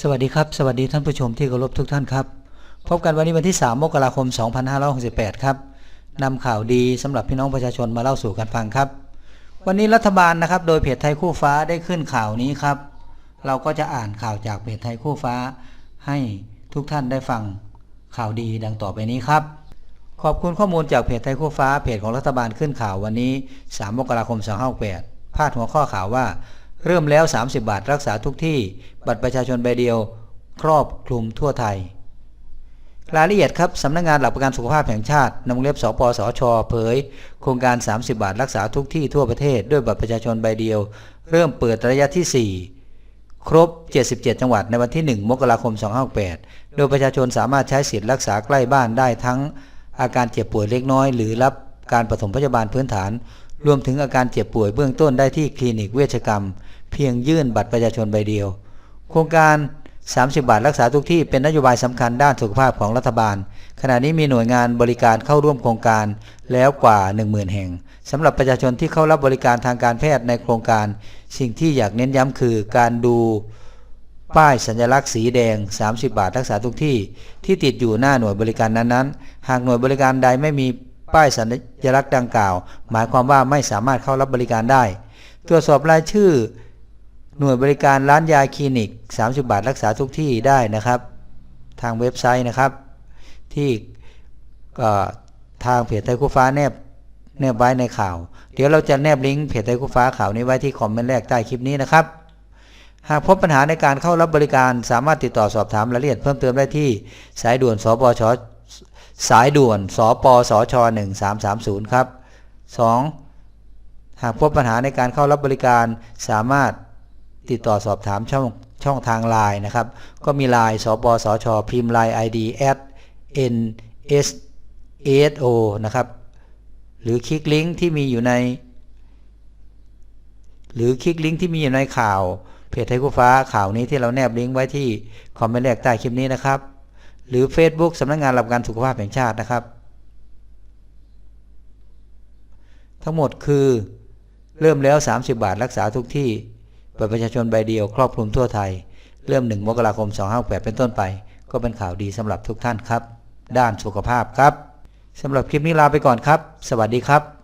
สวัสดีครับ สวัสดีท่านผู้ชมที่เคารพทุกท่านครับ พบกันวันนี้วันที่ 3 มกราคม 2568 ครับนำข่าวดีสำหรับพี่น้องประชาชนมาเล่าสู่กันฟังครับ วันนี้รัฐบาลนะครับ โดยเพจไทยคู่ฟ้าได้ขึ้นข่าวนี้ครับ เราก็จะอ่านข่าวจากเพจไทยคู่ฟ้า ให้ทุกท่านได้ฟังข่าวดีดังต่อไปนี้ครับ ขอบคุณข้อมูลจากเพจไทยคู่ฟ้า เพจของรัฐบาลขึ้นข่าววันนี้ 3 มกราคม 2568พาดหัวข้อข่าวว่า เริ่มแล้ว 30 บาทรักษาทุกที่ บัตรประชาชนใบเดียว ครอบคลุมทั่วไทย รายละเอียดครับสำนักงานหลักประกันสุขภาพแห่งชาตินำวงเล็บสปสช เผย โครงการ 30 บาทรักษาทุกที่ทั่วประเทศด้วยบัตรประชาชนใบเดียว เริ่มเปิดระยะที่ 4 ครบ 77 จังหวัดในวันที่ 1 มกราคม 2568 โดยประชาชนสามารถใช้สิทธิ์รักษาใกล้บ้านได้ทั้งอาการเจ็บป่วยเล็กน้อย หรือรับการปฐมพยาบาลพื้นฐาน รวมถึงอาการเจ็บป่วยเบื้องต้นได้ที่คลินิกเวชกรรม เพียงยื่นบัตรประชาชนใบเดียว โครงการ 30 บาทรักษาทุกที่เป็นนโยบายสำคัญด้านสุขภาพของรัฐบาล ขณะนี้มีหน่วยงานบริการเข้าร่วมโครงการแล้วกว่า 10,000 แห่งสำหรับประชาชนที่เข้ารับบริการทางการแพทย์ในโครงการ สิ่งที่อยากเน้นย้ำคือการดูป้ายสัญลักษณ์สีแดง 30 บาทรักษาทุกที่ ที่ติดอยู่หน้าหน่วยบริการนั้นๆ หากหน่วยบริการใดไม่มี ป้ายสัญลักษณ์ดังกล่าว หมายความว่าไม่สามารถเข้ารับบริการได้ ตรวจสอบรายชื่อ หน่วยบริการร้านยาคลินิก 30 บาทรักษาทุกที่ได้นะครับ ทางเว็บไซต์นะครับ ที่ทางเพจไทยคู่ฟ้าแนบแนบไว้ในข่าว เดี๋ยวเราจะแนบลิงก์เพจไทยคู่ฟ้าข่าวนี้ไว้ที่คอมเมนต์แรกใต้คลิปนี้นะครับ หากพบปัญหาในการเข้ารับบริการสามารถติดต่อสอบถามรายละเอียดเพิ่มเติมได้ที่สายด่วนสปช สายด่วนสปสช1330 ครับ 2. หากพบปัญหาในการเข้ารับบริการสามารถติดต่อสอบถามช่องช่องทางไลน์นะครับ ก็มีไลน์สปสช พิมพ์ไลน์ ID at n s s o นะครับ หรือคลิกลิงก์ที่มีอยู่ใน หรือคลิกลิงก์ที่มีอยู่ในข่าว เพจไทยคู่ฟ้าข่าวนี้ที่เราแนบลิงก์ไว้ที่คอมเมนต์แรกใต้คลิปนี้นะครับ หรือ Facebook สำนักงานหลักประกันสุขภาพแห่งชาตินะครับ ทั้งหมดคือเริ่มแล้ว 30 บาทรักษาทุกที่บัตรประชาชนใบเดียวครอบคลุมทั่วไทย เริ่ม 1 มกราคม 2568 เป็นต้นไป ก็เป็นข่าวดีสำหรับทุกท่านครับ ด้านสุขภาพครับสำหรับคลิปนี้ลาไปก่อนครับ สวัสดีครับ